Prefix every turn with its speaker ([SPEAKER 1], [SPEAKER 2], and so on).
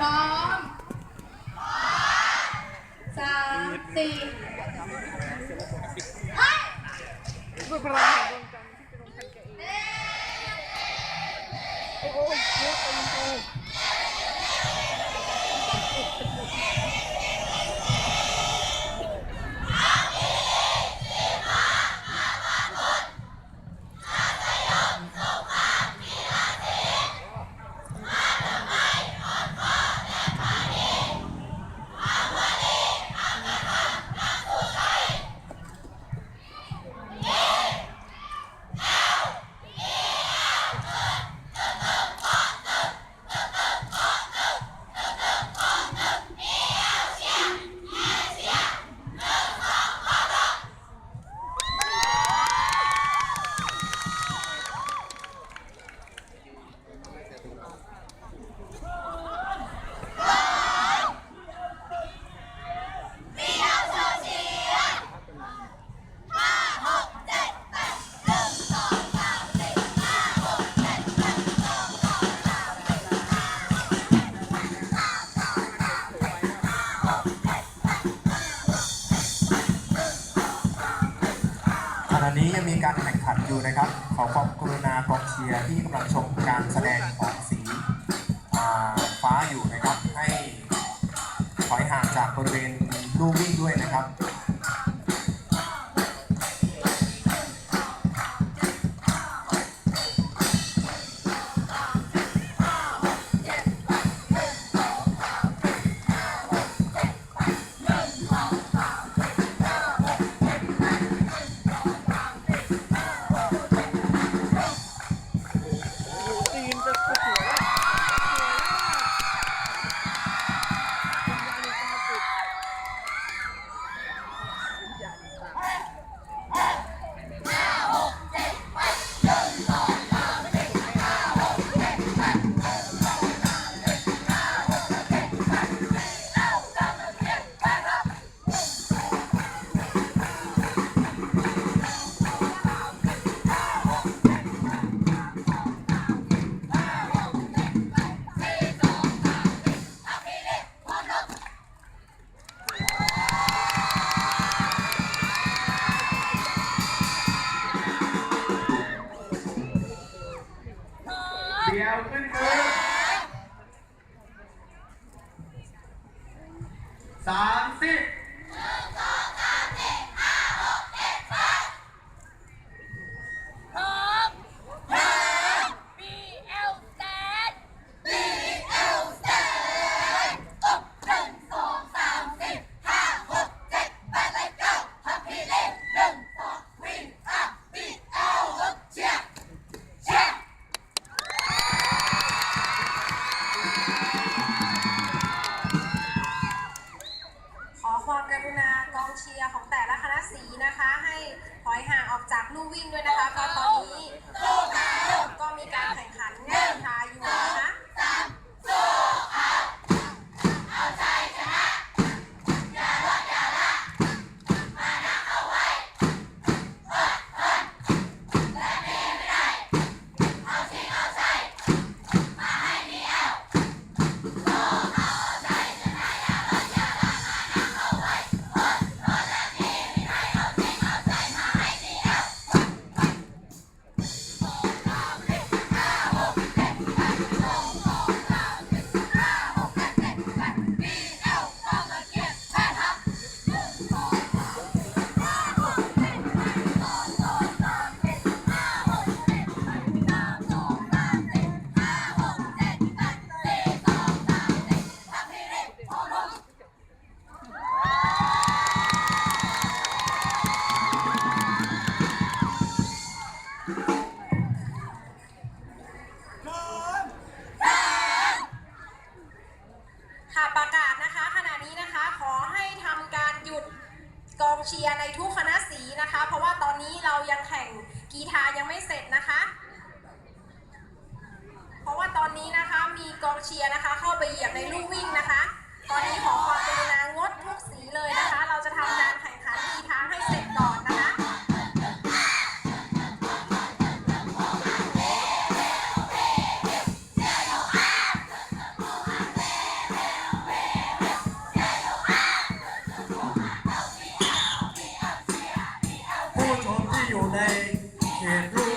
[SPEAKER 1] พร้อมสามสี่เฮ้ย
[SPEAKER 2] ณะนี้ยังมีการแข่งขันอยู่นะครับ ขอความกรุณากองเชียร์ที่กำลังชมการแสดงของสีฟ้าอยู่นะครับ ให้ถอยห่างจากบริเวณลู่วิ่งด้วยนะครับ
[SPEAKER 3] สา
[SPEAKER 2] มสิบ
[SPEAKER 4] จาก
[SPEAKER 1] ลู่วิ่งด้วยนะคะก็ต ยร์ในทุกคณะสีนะคะ เพราะว่าตอนนี้เรายังแข่งกีฬายังไม่เสร็จนะคะ เพราะว่าตอนนี้นะคะมีกองเชียร์นะคะ เข้าไปเหยียบในลู่วิ่งนะคะ
[SPEAKER 3] your name. Can't prove